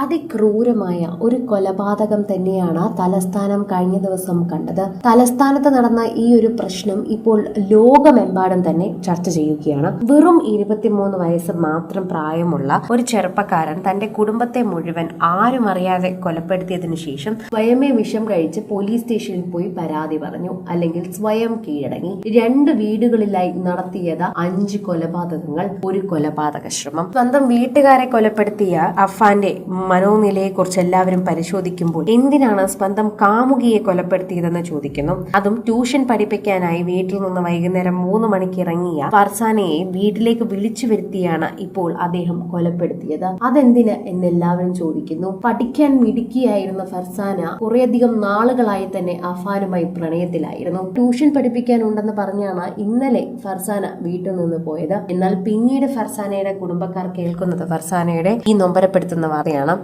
അതിക്രൂരമായ ഒരു കൊലപാതകം തന്നെയാണ് തലസ്ഥാനം കഴിഞ്ഞ ദിവസം കണ്ടത്. തലസ്ഥാനത്ത് നടന്ന ഈ ഒരു പ്രശ്നം ഇപ്പോൾ ലോകമെമ്പാടും തന്നെ ചർച്ച ചെയ്യുകയാണ്. വെറും ഇരുപത്തിമൂന്ന് വയസ്സ് മാത്രം പ്രായമുള്ള ഒരു ചെറുപ്പക്കാരൻ തന്റെ കുടുംബത്തെ മുഴുവൻ ആരും അറിയാതെ കൊലപ്പെടുത്തിയതിനു ശേഷം സ്വയമേ വിഷം കഴിച്ച് പോലീസ് സ്റ്റേഷനിൽ പോയി പരാതി പറഞ്ഞു. അല്ലെങ്കിൽ സ്വയം കീഴടങ്ങി. രണ്ട് വീടുകളിലായി നടത്തിയത് അഞ്ച് കൊലപാതകങ്ങൾ ഒരു കൊലപാതക ശ്രമം. സ്വന്തം വീട്ടുകാരെ കൊലപ്പെടുത്തിയ അഫാന്റെ മനോനിലയെ കുറിച്ച് എല്ലാവരും പരിശോധിക്കുമ്പോൾ എന്തിനാണ് സ്വന്തം കാമുകിയെ കൊലപ്പെടുത്തിയതെന്ന് ചോദിക്കുന്നു. അതും ട്യൂഷൻ പഠിപ്പിക്കാനായി വീട്ടിൽ നിന്ന് വൈകുന്നേരം മൂന്ന് മണിക്ക് ഇറങ്ങിയ ഫർസാനയെ വീട്ടിലേക്ക് വിളിച്ചു വരുത്തിയാണ് ഇപ്പോൾ അദ്ദേഹം കൊലപ്പെടുത്തിയത്. അതെന്തിന് എന്ന് എല്ലാവരും ചോദിക്കുന്നു. പഠിക്കാൻ മിടുക്കിയായിരുന്ന ഫർസാന കുറേയധികം നാളുകളായി തന്നെ അഫാനുമായി പ്രണയത്തിലായിരുന്നു. ട്യൂഷൻ പഠിപ്പിക്കാനുണ്ടെന്ന് പറഞ്ഞാണ് ഇന്നലെ ഫർസാന വീട്ടിൽ നിന്ന് പോയത്. എന്നാൽ പിന്നീട് ഫർസാനയുടെ കുടുംബക്കാർ കേൾക്കുന്നത് ഫർസാനയുടെ ഈ നൊമ്പരപ്പെടുത്തുന്ന വാർത്തയാണ്.